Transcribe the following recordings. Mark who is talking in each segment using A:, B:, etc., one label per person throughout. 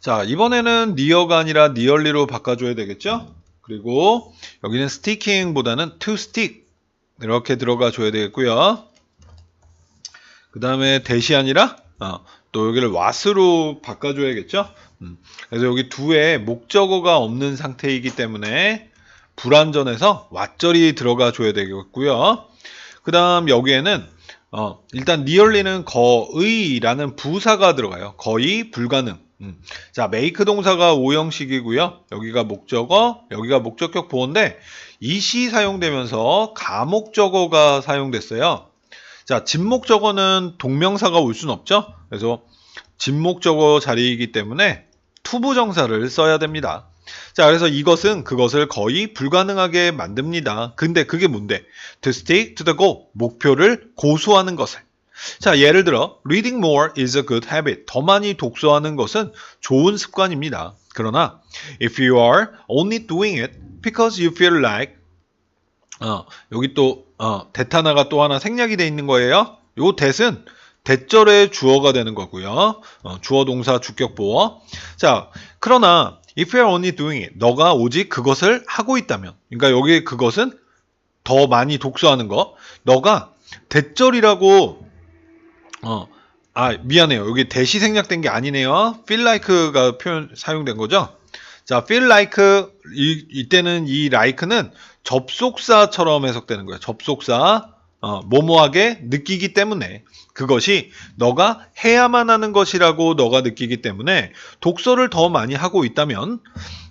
A: 자, 이번에는 near가 아니라 nearly로 바꿔줘야 되겠죠? 그리고 여기는 sticking보다는 to stick 이렇게 들어가 줘야 되겠고요. 그 다음에 대시 아니라 어, 또 여기를 what으로 바꿔줘야겠죠? 음, 그래서 여기 두에 목적어가 없는 상태이기 때문에 불완전해서 왓절이 들어가 줘야 되겠고요. 그 다음 여기에는 어, 일단 nearly는 거의라는 부사가 들어가요. 거의 불가능. 음. 자, make 동사가 오형식이고요. 여기가 목적어, 여기가 목적격 보어인데 이시 사용되면서 가목적어가 사용됐어요. 자, 진목적어는 동명사가 올 순 없죠. 그래서 진목적어 자리이기 때문에 투부정사를 써야 됩니다. 자, 그래서 이것은 그것을 거의 불가능하게 만듭니다. 근데 그게 뭔데? To stick to the goal. 목표를 고수하는 것을. 자, 예를 들어, reading more is a good habit. 더 많이 독서하는 것은 좋은 습관입니다. 그러나, if you are only doing it because you feel like, 어, 여기 또, 어, 대타나가 또 하나 생략이 돼 있는 거예요. 요 that은 대절의 주어가 되는 거고요. 어, 주어 동사 주격 보어. 자, 그러나 if you are only doing it, 너가 오직 그것을 하고 있다면, 그러니까 여기 그것은 더 많이 독서하는 거, 너가 대절이라고 어, 아 미안해요. 여기 대시 생략된 게 아니네요. feel like가 표현 사용된 거죠. 자, feel like 이, 이때는 이 like는 접속사처럼 해석되는 거예요. 접속사. 어, 뭐뭐하게 느끼기 때문에 그것이 너가 해야만 하는 것이라고 너가 느끼기 때문에 독서를 더 많이 하고 있다면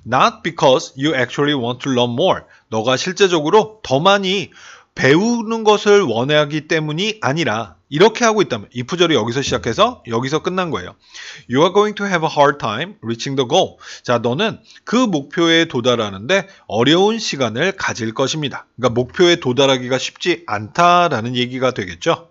A: not because you actually want to learn more 너가 실제적으로 더 많이 배우는 것을 원하기 때문이 아니라 이렇게 하고 있다면 이 부절이 여기서 시작해서 여기서 끝난 거예요. You are going to have a hard time reaching the goal. 자, 너는 그 목표에 도달하는데 어려운 시간을 가질 것입니다. 그러니까 목표에 도달하기가 쉽지 않다라는 얘기가 되겠죠.